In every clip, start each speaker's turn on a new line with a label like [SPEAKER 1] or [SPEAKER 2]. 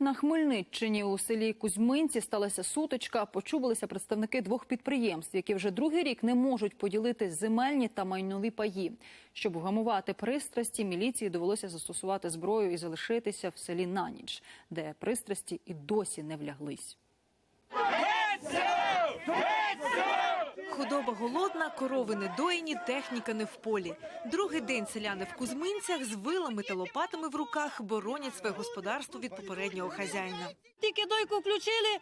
[SPEAKER 1] На Хмельниччині у селі Кузьминці сталася сутичка. Почубилися представники двох підприємств, які вже другий рік не можуть поділити земельні та майнові паї. Щоб вгамувати пристрасті, міліції довелося застосувати зброю і залишитися в селі на ніч, де пристрасті і досі не вляглись.
[SPEAKER 2] Худоба голодна, корови недоїні, техніка не в полі. Другий день селяни в Кузьминцях з вилами та лопатами в руках боронять своє господарство від попереднього хазяїна.
[SPEAKER 3] Тільки дойку включили,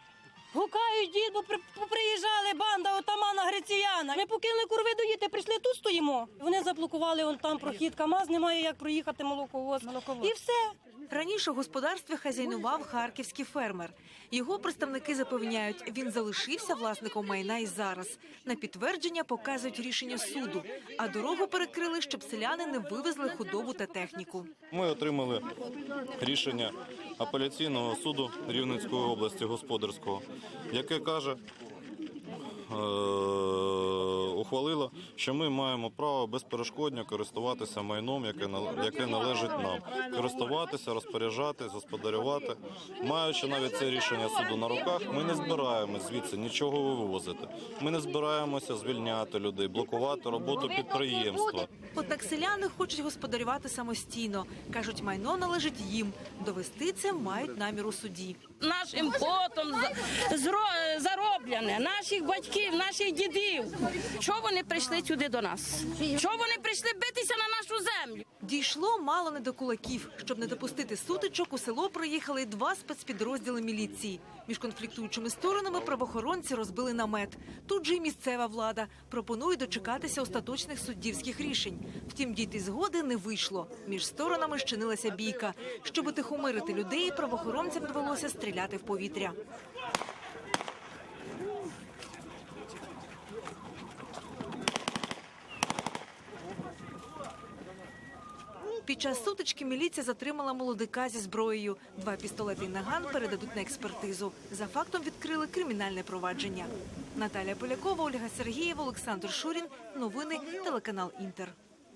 [SPEAKER 3] гукають дід, бо приїжджали банда отамана Грицияна. Ми покинули курви доїти, прийшли тут стоїмо. Вони заблокували вон там прохід КАМАЗ, немає як проїхати молоковоз. І все.
[SPEAKER 2] Раніше у господарстві хазяйнував харківський фермер. Його представники запевняють, він залишився власником майна і зараз. На підтвердження показують рішення суду, а дорогу перекрили, щоб селяни не вивезли худобу та техніку.
[SPEAKER 4] Ми отримали рішення апеляційного суду Рівненської області господарського, яке каже, е, ухвалило, що ми маємо право безперешкодно користуватися майном, яке, яке належить нам. Користуватися, розпоряджатись, господарювати. Маючи навіть це рішення суду на руках, ми не збираємося звідси нічого вивозити. Ми не збираємося звільняти людей, блокувати роботу підприємства.
[SPEAKER 2] Однак селяни хочуть господарювати самостійно. Кажуть, майно належить їм. Довести це мають намір у суді.
[SPEAKER 3] Нашим потом зароблене, наших батьків, наших дідів. Чого вони прийшли сюди до нас? Чого вони прийшли битися на нашу землю?
[SPEAKER 2] Дійшло мало не до кулаків. Щоб не допустити сутичок, у село приїхали два спецпідрозділи міліції. Між конфліктуючими сторонами правоохоронці розбили намет. Тут же й місцева влада пропонує дочекатися остаточних суддівських рішень. Втім, дійти згоди не вийшло. Між сторонами щинилася бійка. Щоб утихомирити людей, правоохоронцям довелося стріляти в повітря. Під час сутички міліція затримала молодика зі зброєю. Два пістолети і наган передадуть на експертизу. За фактом відкрили кримінальне провадження. Наталія Полякова, Ольга Сергієва, Олександр Шурін. Новини телеканал Інтер.